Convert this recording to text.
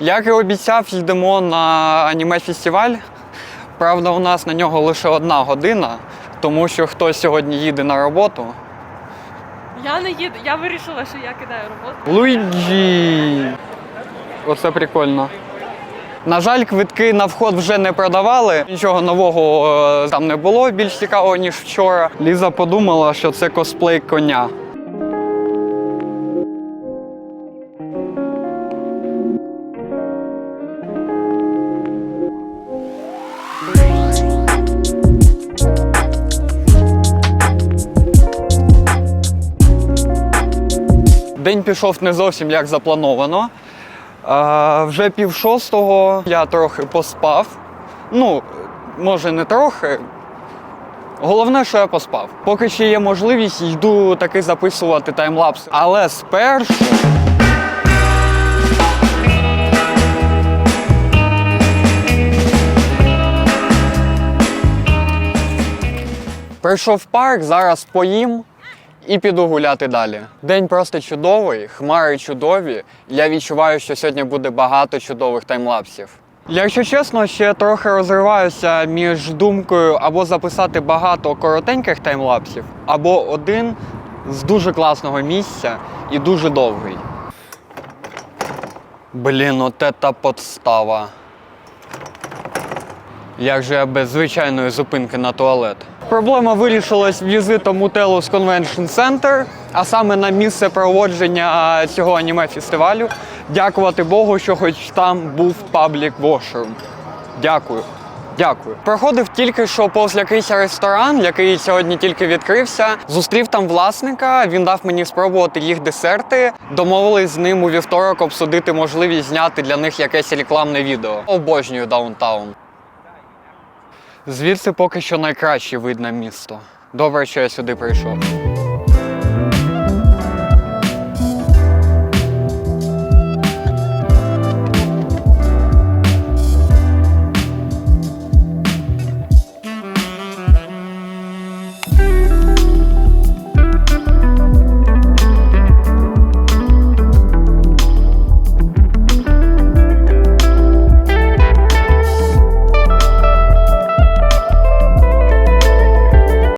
Як і обіцяв, йдемо на аніме-фестиваль. Правда, у нас на нього лише одна година, тому що хтось сьогодні їде на роботу. Я не їду, я вирішила, що я кидаю роботу. Луїджі! Оце прикольно. На жаль, квитки на вход вже не продавали. Нічого нового е, там не було більш цікавого, ніж вчора. Ліза подумала, що це косплей коня. День пішов не зовсім як заплановано. Е, вже пів шостого я трохи поспав. Ну, може, не трохи. Головне, що я поспав. Поки ще є можливість, йду таки записувати таймлапси. Але спершу. Прийшов в парк, зараз поїм і піду гуляти далі. День просто чудовий, хмари чудові. Я відчуваю, що сьогодні буде багато чудових таймлапсів. Якщо чесно, ще трохи розриваюся між думкою або записати багато коротеньких таймлапсів, або один з дуже класного місця і дуже довгий. Блін, от та подстава. Як же я без звичайної зупинки на туалет? Проблема вирішилась візитом у Телус Convention Center, а саме на місце проводження цього аніме-фестивалю. Дякувати Богу, що хоч там був паблік washroom. Дякую. Дякую. Проходив тільки що повз якийсь ресторан, який сьогодні тільки відкрився. Зустрів там власника, він дав мені спробувати їх десерти. Домовились з ним у вівторок обсудити можливість зняти для них якесь рекламне відео. Обожнюю даунтаун. Звідси поки що найкраще видно місто. Добре, що я сюди прийшов.